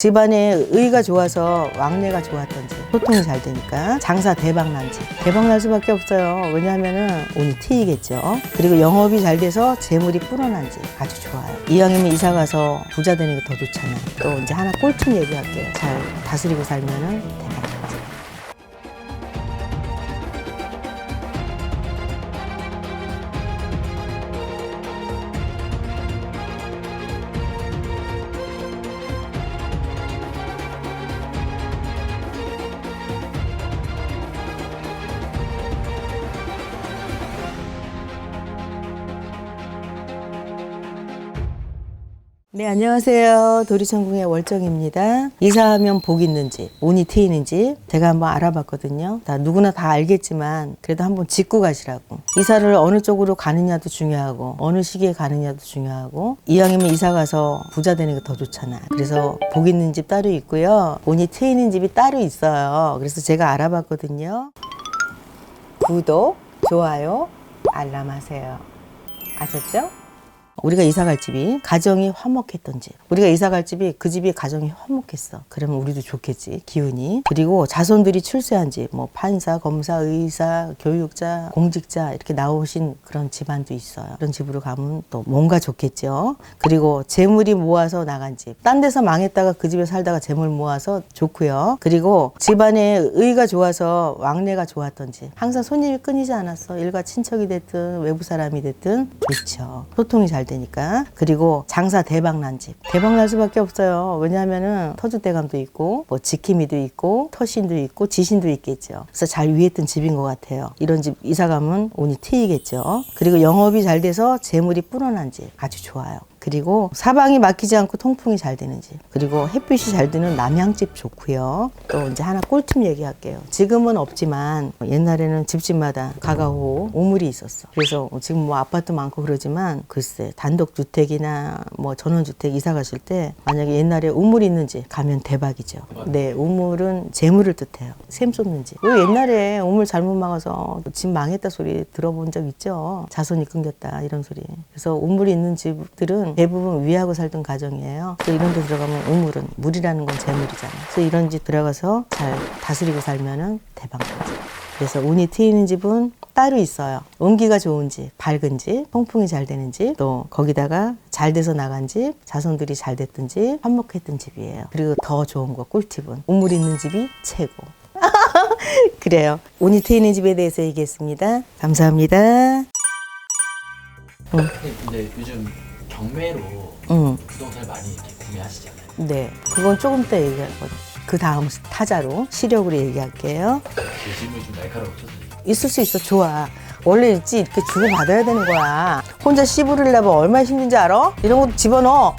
집안에 의가 좋아서 왕래가 좋았던지 소통이 잘 되니까 장사 대박 난지 대박 날 수밖에 없어요. 왜냐하면은 운이 트이겠죠. 그리고 영업이 잘 돼서 재물이 불어난지 아주 좋아요. 이왕이면 이사 가서 부자 되는 게 더 좋잖아요. 또 이제 하나 꿀팁 얘기할게요. 잘 다스리고 살면은 대박 네, 안녕하세요. 도리천궁의 월정입니다. 이사하면 복 있는지, 운이 트이는 지 제가 한번 알아봤거든요. 다 누구나 다 알겠지만 그래도 한번 짚고 가시라고. 이사를 어느 쪽으로 가느냐도 중요하고 어느 시기에 가느냐도 중요하고 이왕이면 이사 가서 부자 되는 게 더 좋잖아. 그래서 복 있는 집 따로 있고요. 운이 트이는 집이 따로 있어요. 그래서 제가 알아봤거든요. 구독, 좋아요, 알람하세요. 아셨죠? 우리가 이사 갈 집이 가정이 화목했던 집. 우리가 이사 갈 집이 그 집이 가정이 화목했어. 그러면 우리도 좋겠지. 기운이. 그리고 자손들이 출세한 집. 뭐 판사, 검사, 의사, 교육자, 공직자 이렇게 나오신 그런 집안도 있어요. 그런 집으로 가면 또 뭔가 좋겠죠. 그리고 재물이 모아서 나간 집. 딴 데서 망했다가 그 집에 살다가 재물 모아서 좋고요. 그리고 집안에 의가 좋아서 왕래가 좋았던 집. 항상 손님이 끊이지 않았어. 일가 친척이 됐든 외부 사람이 됐든 좋죠. 소통이 잘 되니까. 그리고 장사 대박 난 집. 대박 날 수밖에 없어요. 왜냐하면은 터줏대감도 있고 뭐 지킴이도 있고 터신도 있고 지신도 있겠죠. 그래서 잘 위했던 집인 것 같아요. 이런 집 이사 가면 운이 트이겠죠. 그리고 영업이 잘 돼서 재물이 불어난 집 아주 좋아요. 그리고 사방이 막히지 않고 통풍이 잘 되는 집. 그리고 햇빛이 잘 드는 남향집 좋고요. 또 이제 하나 꿀팁 얘기할게요. 지금은 없지만 옛날에는 집집마다 가가호 우물이 있었어. 그래서 지금 뭐 아파트 많고 그러지만 글쎄 단독 주택이나 뭐 전원 주택 이사 가실 때 만약에 옛날에 우물이 있는 집 가면 대박이죠. 네, 우물은 재물을 뜻해요. 샘 쏟는 집. 왜 옛날에 우물 잘못 막아서 집 망했다 소리 들어본 적 있죠. 자손이 끊겼다 이런 소리. 그래서 우물이 있는 집들은 대부분 위하고 살던 가정이에요. 그래서 이런 데 들어가면 우물은 물이라는 건 재물이잖아요. 그래서 이런 집 들어가서 잘 다스리고 살면은 대박 나죠. 그래서 운이 트이는 집은 따로 있어요. 운기가 좋은 집, 밝은 집, 통풍이 잘 되는 집, 또 거기다가 잘 돼서 나간 집, 자손들이 잘 됐던 집, 화목했던 집이에요. 그리고 더 좋은 거 꿀팁은 우물 있는 집이 최고. 그래요. 운이 트이는 집에 대해서 얘기했습니다. 감사합니다. 근데 요즘 경매로 응. 부동산을 많이 이렇게 구매하시잖아요. 네. 그건 조금 이따 얘기할 거예요. 그 다음 타자로 시력으로 얘기할게요. 그 질문이 좀 날카롭죠? 있을 수 있어. 좋아. 원래 있지 이렇게 주고 받아야 되는 거야. 혼자 씨부리려면 얼마나 힘든지 알아? 이런 것도 집어넣어.